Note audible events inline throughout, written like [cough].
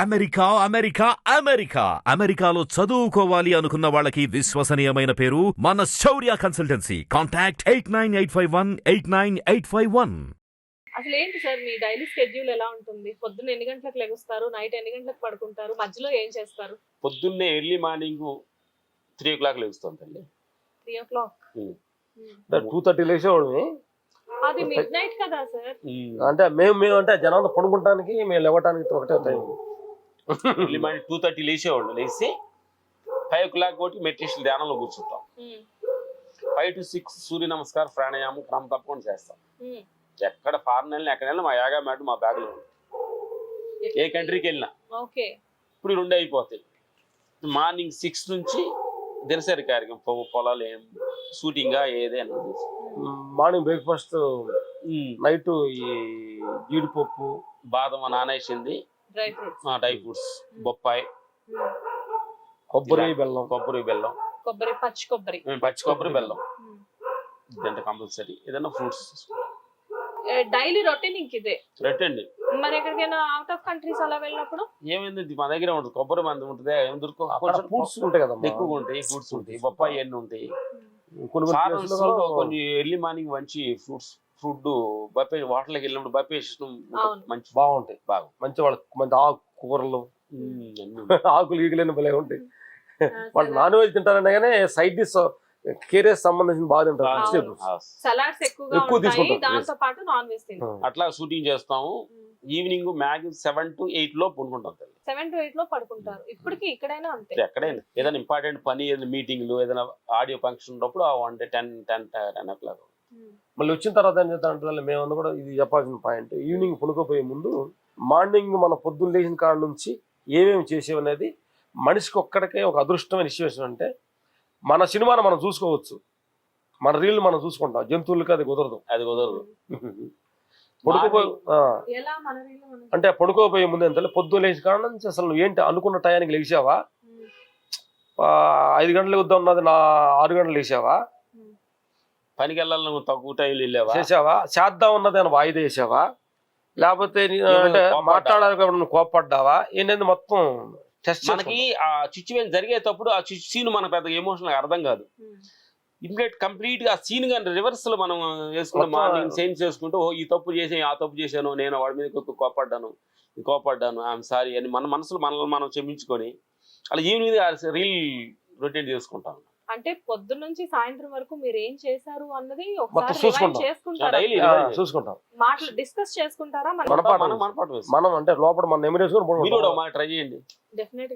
America America America. అమెరికాలో చదువుకోవాలి అనుకున్న వాళ్ళకి విశ్వసనీయమైన పేరు మన Shaurya consultancy. Contact eight nine eight five one eight nine eight five one. అసలు ఏంటి సార్ మీ డైలీ స్కెడ్యూల్ ఎలా ఉంటుంది? పొద్దున్న ఎన్ని గంటలకు లెగుస్తారు? నైట్ ఎన్ని గంటలకు పడుకుంటారు? మధ్యలో ఏం చేస్తారు? పొద్దున్నే early morning three o'clock లేస్తాం తల్లి three o'clock. Two thirty లేచేవాడిని. అది మిడ్ నైట్ కదా సార్. అంటే మేము మేము అంటే జనాలు పడుకుంటానికి మేము లేవటానికి ఒకటే time early morning two thirty లేచేవాళ్ళు. లేచి ఫైవ్ ఓ క్లాక్ కొట్టి మెడిటేషన్ ధ్యానంలో కూర్చుంటాం. ఫైవ్ టు సిక్స్ సూర్య నమస్కారం ప్రాణాయామం క్రమం తప్పకుండా చేస్తాం. ఎక్కడ ఫారెన్ వెళ్ళినా ఎక్కడ వెళ్ళినా మా యాగా మ్యాట్ మా బ్యాగ్లో ఉంది. ఏ కంట్రీకి వెళ్ళినా. ఓకే. ఇప్పుడు రెండు అయిపోతాయి. మార్నింగ్ సిక్స్ నుంచి దినసరి కార్యక్రమం పొలాలు ఏం షూటింగా ఏదైనా మార్నింగ్ బ్రేక్ఫాస్ట్ నైట్ ఈ జీడిపప్పు బాదం నానేసింది డ్రై ఫ్రూట్స్ డ్రై ఫ్రూట్స్ బొప్పాయి. కొబ్బరి. బెల్లం. కొబ్బరి బెల్లం. కొబ్బరి పచ్చి కొబ్బరి. పచ్చి కొబ్బరి బెల్లం. ఇదంటే కంపల్సరీ ఏదైనా ఫ్రూట్స్ డైలీ రొటీన్ ఇంక ఇదే. రెట్టండి మరి ఎక్కడికైనా అవుట్ ఆఫ్ కంట్రీస్ అలా వెళ్ళినప్పుడు? ఏమైంది? మా దగ్గర ఉంటుంది. కొబ్బరి మంది ఉంటుంది. ఏం దొరుకు ఫ్రూట్స్ ఉంటాయి కదా ఎక్కువగా ఉంటాయి. ఫ్రూట్స్ ఉంటాయి. బొప్పాయి ఎన్ని ఉంటాయి. కొన్ని కొన్ని ఎర్లీ మార్నింగ్ మంచి ఫ్రూట్స్ ఫుడ్ బఫే వాటర్లోకి వెళ్ళినప్పుడు బఫే సిస్టమ్. మంచి బాగుంటాయి. బాగా. మంచి వాళ్ళ మంచి ఆకు కూరలు. [laughs] ఆకులు ఈగలేని భలే ఉంటాయి. వాళ్ళు నాన్ వెజ్ తింటారనే కానీ సైడ్ డిష్ కేరియస్ సంబంధించిన బాగా తింటారు. ఎక్కువ ఉంటాయి. తీసుకుంటాం, దాంతో పాటు నాన్ వెజ్ తింటాం ఆ. అట్లా షూటింగ్ చేస్తాము. ఈవినింగ్ మ్యాక్సిమం సెవెన్ టు ఎయిట్లో పడుకుంటాం సెవెన్ టు ఎయిట్లో పడుకుంటారు. ఇప్పటికి ఇక్కడైనా అంతే. ఎక్కడైనా ఏదైనా ఇంపార్టెంట్ పని ఏదైనా మీటింగ్లు ఏదైనా ఆడియో ఫంక్షన్ ఉన్నప్పుడు one day ten ten ten o'clock. మళ్ళీ వచ్చిన తర్వాత ఏం చేస్తారంటే మేము కూడా ఇది చెప్పాల్సిన పాయింట్ ఈవినింగ్ పడుకోపోయే ముందు మార్నింగ్ మన పొద్దున్న లేచిన కాడ నుంచి ఏమేమి చేసేవనేది మనిషికి ఒక్కడికే ఒక అదృష్టమైన సిచ్యువేషన్ అంటే మన సినిమాను మనం చూసుకోవచ్చు. మన రీల్ మనం చూసుకుంటాం. జంతువులకి అది కుదరదు. అది కుదరదు. పడుకోపోయి ఆ, ఎలా మన రీల్ మనం అంటే పడుకోపోయే ముందు ఎంత పొద్దున్న లేచిన కాడ నుంచి అసలు నువ్వు ఏంటి అనుకున్న టయానికి లేచావా? ఐదు గంటలకు వద్దాం ఉన్నది నా ఆరు గంటలు లేచావా. పనికి వెళ్ళాలని నువ్వు తక్కువ టైం వెళ్ళావా? చేసావా? చేద్దాం ఉన్నది అని వాయిదా వేసావా? లేకపోతే? మాట్లాడాలి కాబట్టి నువ్వు కోప్పడ్డావా ఏంటంటే మొత్తం టెస్ట్ మనకి ఆ సిచ్యువేషన్ జరిగేటప్పుడు ఆ సీన్ మనకు పెద్దగా ఎమోషనల్ అర్థం కాదు. ఇమ్మీడియట్ కంప్లీట్గా సీన్గా రివర్స్లో మనం వేసుకుంటే మార్నింగ్ చేంజ్ చేసుకుంటూ ఓ ఈ తప్పు చేసి ఆ తప్పు చేశాను నేను వాడి మీద కోపడ్డాను కోపడ్డాను ఐఎమ్ సారీ అని మన మనసులో మనల్ని మనం క్షమించుకొని అలా ఈవినింగ్ రీల్ రొటీన్ చేసుకుంటాం. అంటే పొద్దున్న నుంచి సాయంత్రం వరకు మీరు ఏం చేశారు అన్నది ఒకసారి చూసుకుంటాం. రివైండ్ చేసుకుంటారా? డైలీ చూసుకుంటాం. మాటలు డిస్కస్ చేసుకుంటారా? మన అంటే లోపల మన ట్రై చేయండి.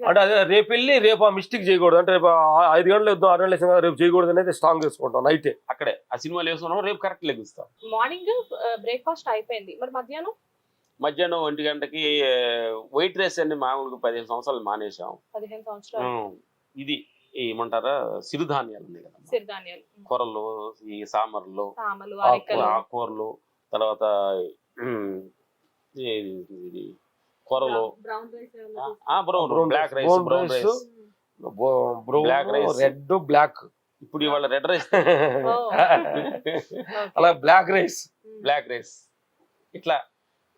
అంటే అదే రేపు వెళ్ళి రేపు ఆ మిస్టేక్ చేయకూడదు. అంటే రేపు ఐదు గంటలు వద్దాం ఆరు గంటలు రేపు చేయకూడదు అనేది స్ట్రాంగ్ చేసుకుంటాం నైటే. అక్కడే. ఆ సినిమాలు వేసుకున్నాం రేపు కరెక్ట్ లెగుస్తాం. మార్నింగ్ బ్రేక్ఫాస్ట్ అయిపోయింది. మరి మధ్యాహ్నం? మధ్యాహ్నం ఒంటి గంటకి వైట్ రైస్ అన్ని మామూలుగా పదిహేను సంవత్సరాలు మానేసాం పదిహేను సంవత్సరాలు. ఇది. ఏమంటారా సిరుధాన్యాలు ఉన్నాయి కదా సిరిధాన్యాలు కూరలు ఈ. అరికలు. ఆకుకూరలు తర్వాత ఇది కూరలు. Brown rice black rice, rice brown brown rice. Rice. Black rice. Red black. ఇప్పుడు ఇవాళ రెడ్ రైస్. [laughs] అలా బ్లాక్ రైస్. Black rice. ఇట్లా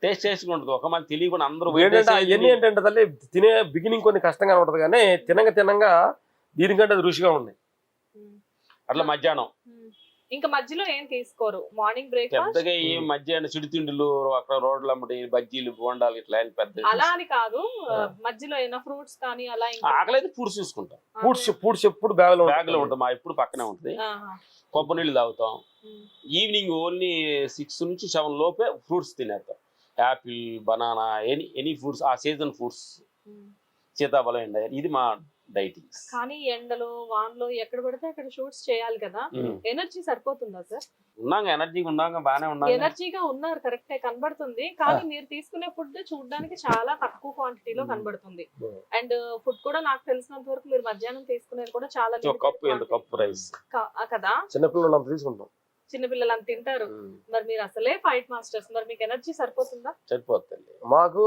టేస్ట్ చేసుకుంటుంది ఒక మంది తెలియకుండా అందరూ ఏంటంటే చేసి ఏంటంటే తల్లి తినే బిగినింగ్ కొన్ని కష్టంగా ఉంటది. కానీ తినంగా తినంగా దీనికంటే అది రుచిగా ఉంది. అట్లా మధ్యాహ్నం. ఇంకా మధ్యలో ఏం తీసుకోరు? Morning breakfast? పెద్దగా ఈ మధ్యాహ్నం చిడితిండులు అక్కడ రోడ్లు అమ్మటి బజ్జీలు బోండాలు ఇట్లా అని పెద్ద అలా అని కాదు. మధ్యలో ఏమైనా ఫ్రూట్స్ కానీ అలా ఇంకా ఆకలి అయితే పూడ్స్ చూసుకుంటాం ఫ్రూట్స్ ఫ్రూట్స్ ఎప్పుడు బ్యాగ్లో బ్యాగ్లో ఉంటుంది మా ఎప్పుడు పక్కనే ఉంటుంది. కొబ్బరి నీళ్ళు తాగుతాం. ఈవినింగ్ ఓన్లీ సిక్స్ నుంచి సెవెన్ లోపే ఫ్రూట్స్ తినేస్తాం. Apple banana any any fruits ఆ సీజన్ ఫ్రూట్స్. సీతాఫలం ఎండ ఇది మా డైటింగ్స్. కానీ ఎండలో వానలో ఎక్కడ పడితే అక్కడ షూట్స్ చేయాలి కదా. ఎనర్జీ సరిపోతుందా సార్? ఉన్నాగా ఎనర్జీగా ఉన్నాగా బాగానే ఉన్నాగా. ఎనర్జీగా ఉన్నారు కరెక్టే కనబడుతుంది. కానీ మీరు తీసుకునే ఫుడ్ చూడడానికి చాలా తక్కువ క్వాంటిటీలో కనబడుతుంది. అండ్ ఫుడ్ కూడా నాకు తెలిసినంత వరకు మీరు మధ్యాహ్నం తీసుకునేది కూడా చాలా ఒక కప్పు ఎంత కప్పు రైస్. కదా? చిన్నపిల్లలు అంత తీసుకుంటాం. చిన్నపిల్లలు అంత తింటారు. మరి మీరు అసలే ఫైట్ మాస్టర్స్ మరి మీకు ఎనర్జీ సరిపోతుందా? సరిపోతుంది. మాకు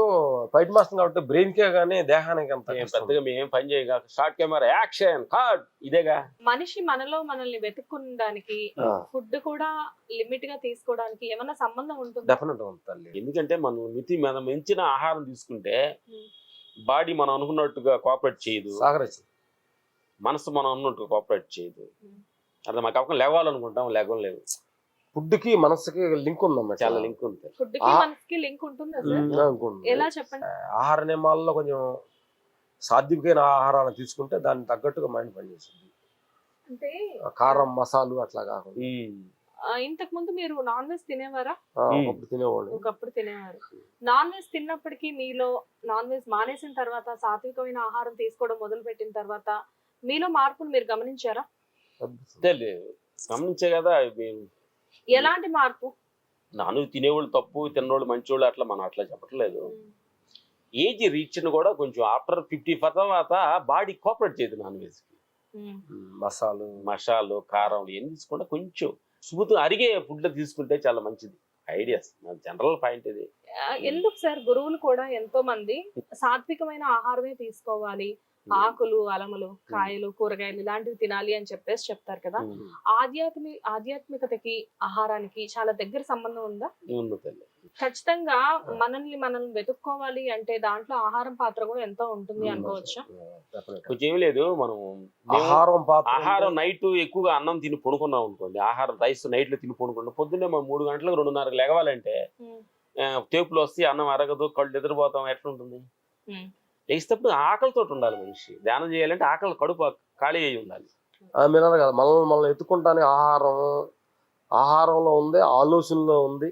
ఫైట్ మాస్టర్ కాబట్టి బ్రెయిన్ కే కానీ దేహానికి అంత. పెద్దగా మేము ఏం పని చేయగా షార్ట్ కెమెరా యాక్షన్ కార్డ్ ఇదేగా. మనిషి మనలో మనల్ని వెతుక్కోవడానికి ఆ, ఫుడ్ కూడా లిమిట్గా తీసుకోవడానికి ఏమన్నా సంబంధం ఉంటుంది? ఉంది తల్లి ఎందుకంటే మనం మితి మనం మించిన ఆహారం తీసుకుంటే. బాడీ మనం అనుకున్నట్టుగా కోఆపరేట్ చేయదు. సహకరించింది మనసు మనం అనుకున్నట్టుగా కోఆపరేట్ చేయదు. అర్థం మాకు అవకాశం లేవాలనుకుంటాం లేవలేవు ఫుడ్కి మనసుకి లింక్ ఉందన్నమాట. చాలా లింక్ ఉంది. ఫుడ్కి మనసుకి లింక్ ఉంటుందా సార్. ఎలా చెప్పండి? ఆహార నియమాల్లో కొంచెం సాధ్యమైన ఆహారాన్ని తీసుకుంటే దానికి తగ్గట్టుగా మైండ్ పనిచేస్తుంది. అంటే కారం మసాలు అట్లా కాకుండా. ఇంతకు ముందు మీరు నాన్ వెజ్ తినేవారా? తినేవాళ్ళు. ఒకప్పుడు తినేవారు. నాన్ వెజ్ తిన్నప్పటికీ మీలో నాన్ వెజ్ మానేసిన తర్వాత సాత్వికమైన ఆహారం తీసుకోవడం మొదలు పెట్టిన తర్వాత మీలో మార్పును మీరు గమనించారా? గమనించే కదా ఎలాంటి మార్పు? నాను తినేవాళ్ళు తప్పు తిన్నోళ్ళు మంచోళ్ళు అట్లా మనం అట్లా చెప్పట్లేదు. ఏజ్ రీచ్ కూడా కొంచెం ఆఫ్టర్ ఫిఫ్టీ తర్వాత బాడీ కోఆపరేట్ చేయదు నాన్ వెజ్ ఉమ్. ఉమ్, మసాలు. మసాలు కారం ఇవన్నీ తీసుకుంటే కొంచెం సుబుతం అరిగే ఫుడ్ తీసుకుంటే చాలా మంచిది. ఐడియాస్ నా జనరల్ పాయింట్ ఇది. ఎందుకు సార్? గురువులు కూడా ఎంతో మంది సాత్వికమైన ఆహారమే తీసుకోవాలి. ఆకులు అలములు కాయలు కూరగాయలు ఇలాంటివి తినాలి అని చెప్పేసి చెప్తారు కదా. ఆధ్యాత్మి ఆధ్యాత్మికతకి ఆహారానికి చాలా దగ్గర సంబంధం ఉందా? ఖచ్చితంగా మనల్ని మనం వెతుక్కోవాలి అంటే దాంట్లో ఆహారం పాత్ర కూడా ఎంతో ఉంటుంది అనుకోవచ్చా. కొంచెం ఏమీ లేదు మనం ఆహారం పాత్ర ఆహారం నైట్ ఎక్కువగా అన్నం తిని పడుకున్నాం అనుకోండి ఆహారం రైస్ నైట్లో తిని పడుకున్నాం పొద్దున్నే మనం మూడు గంటలకు రెండున్నరకు లేగవాలంటే టేపులు వస్తే అన్నం అరగదు కళ్ళు ఎదురుపోతాం ఎట్లా ఉంటుంది ఉమ్. లేచినప్పుడు ఆకలితో ఉండాలి మనిషి. ధ్యానం చేయాలంటే ఆకలి కడుపు ఖాళీ అయి ఉండాలి. అన్నారు కదా మనల్ని మనం ఎత్తుకుంటానే ఆహారం ఆహారంలో ఉంది ఆలోచనలో ఉంది.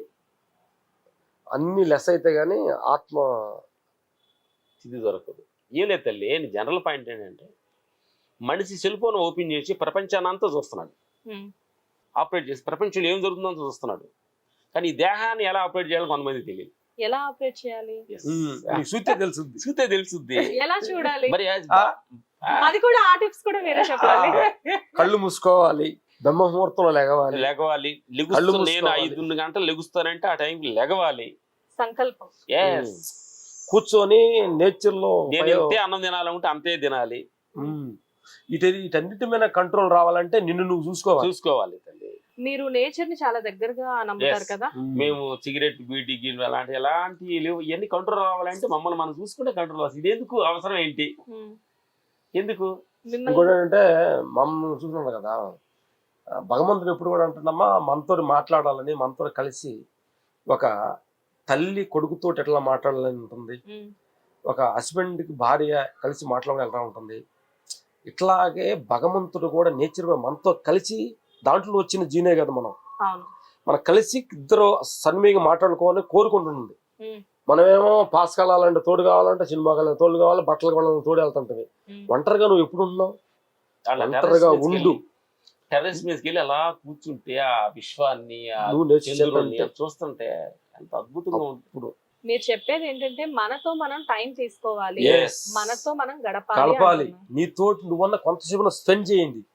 అన్ని లెస్ అయితే గానీ ఆత్మ ఇది దొరకదు. ఏం లేదు తల్లి జనరల్ పాయింట్ ఏంటంటే మనిషి సెల్ ఫోన్ ఓపెన్ చేసి ప్రపంచాన్ని అంతా చూస్తున్నాడు. ఆపరేట్ చేసి ప్రపంచంలో ఏం జరుగుతుందో అంతా చూస్తున్నాడు. కానీ ఈ దేహాన్ని ఎలా ఆపరేట్ చేయాలో కొంతమంది తెలియదు. ఎలా ఆపరేట్ చేయాలి? చూస్తే తెలుసుద్ది. చూస్తే తెలుసుద్ది. ఎలా చూడాలి? మరి అది కూడా ఆ టిప్స్ కూడా మీరే చెప్పాలి. కళ్ళు మూసుకోవాలి బ్రహ్మ ముహూర్తంలో లెగవాలి. లెగవాలి లెగుస్తూ నేను. ఐదు గంటలు లెగుస్తానంటే ఆ టైంకి లెగవాలి. సంకల్పం. Yes. కూర్చొని నేచర్లో నేను ఎంతే అన్నం తినాలంటే అంతే తినాలి. ఇటు వీటన్నిటి మీద కంట్రోల్ రావాలంటే నిన్ను నువ్వు చూసుకోవాలి. చూసుకోవాలి తల్లి. మీరు నేచర్ని చాలా దగ్గరగా నమ్ముతారు. కదా. మేము. సిగరెట్ బీటీ గిన్నె అలాంటి ఎలాంటి లేవు. ఇవన్నీ కంట్రోల్ రావాలంటే మమ్మల్ని మనం చూసుకుంటే కంట్రోల్ అవుతుంది ఇది ఎందుకు అవసరం ఏంటి. ఎందుకు? ఇంకోటి ఏంటంటే మమ్మల్ని చూస్తున్నాం కదా. భగవంతుడు ఎప్పుడు కూడా అంటున్నామా మనతో మాట్లాడాలని మనతో కలిసి ఒక తల్లి కొడుకుతో ఎట్లా మాట్లాడాలని ఉంటుంది. ఒక husband కి భార్య కలిసి మాట్లాడాలని ఎలా ఉంటుంది. ఇట్లాగే భగవంతుడు కూడా నేచర్ మనతో కలిసి దాంట్లో వచ్చిన జీనే కదా మనం. అవును. మనం కలిసి ఇద్దరు సన్మీగా మాట్లాడుకోవాలని కోరుకుంటుంది. మనమేమో పాస్ కావాలంటే తోడు కావాలంటే సినిమా కావాలంటే తోడు కావాలి బట్టలు కావాలంటే తోడు వెళ్తుంటవి ఉమ్. ఒంటరిగా నువ్వు ఎప్పుడు ఉన్నావు? ఒంటరిగా ఉండు. టెర్రస్ మీదకి వెళ్ళి అలా కూర్చుంటే ఆ విశ్వాన్ని చూస్తుంటే ఎంత అద్భుతంగా ఉంటుంది. ఇప్పుడు మీరు చెప్పేది ఏంటంటే మనతో మనం టైం తీసుకోవాలి. మనతో మనం గడపాలి అంటున్నా. నీతోటి నువ్వన్న కొంతసేపు స్పెండ్ చేయండి.